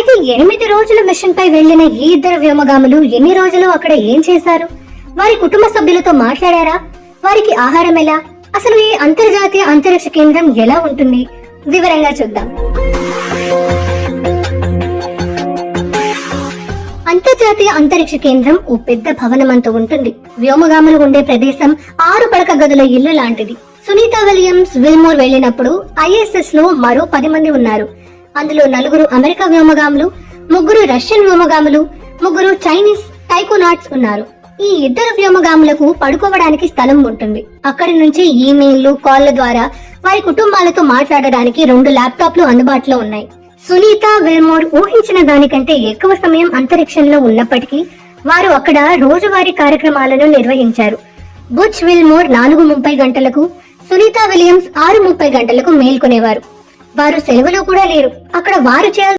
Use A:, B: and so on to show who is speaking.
A: అయితే ఎనిమిది రోజుల మిషన్ పై వెళ్ళిన ఈ ఇద్దరు వ్యోమగాములు ఎన్ని రోజులు అక్కడ ఏం చేశారు? వారి కుటుంబ సభ్యులతో మాట్లాడారా? వారికి ఆహారం ఎలా? అసలు ఈ అంతర్జాతీయ అంతరిక్ష కేంద్రం ఎలా ఉంటుంది? వివరంగా చూద్దాం. అంతర్జాతీయ అంతరిక్ష కేంద్రం ఓ పెద్ద భవనమంతా ఉంటుంది. వ్యోమగాములు ఉండే ప్రదేశం ఆరు పడక గదుల ఇల్లు లాంటిది. సునీత విలియమ్స్ విల్మోర్ వెళ్ళినప్పుడు ఐఎస్ఎస్లో మరో పది మంది ఉన్నారు. అందులో నలుగురు అమెరికా వ్యోమగాములు ముగ్గురు రష్యన్ వ్యోమగాములు ముగ్గురు చైనీస్ టైకోనాట్స్ ఉన్నారు. ఈ ఇద్దరు వ్యోమగాములకు పడుకోవడానికి స్థలం ఉంటుంది. అక్కడి నుంచి ఈమెయిల్లు కాళ్ళ ద్వారా వారి కుటుంబాలతో మాట్లాడడానికి రెండు ల్యాప్టాప్లు అందుబాటులో ఉన్నాయి. సునీత విల్మోర్ ఊహించిన దానికంటే ఎక్కువ సమయం అంతరిక్షంలో ఉన్నప్పటికీ వారు అక్కడ రోజువారీ కార్యక్రమాలను నిర్వహించారు. బుచ్ విల్మోర్ నాలుగు ముప్పై గంటలకు సునీత విలియమ్స్ ఆరు ముప్పై గంటలకు మేల్కొనేవారు. వారు సెలవులో కూడా లేరు. అక్కడ వారు చేయాల్సిన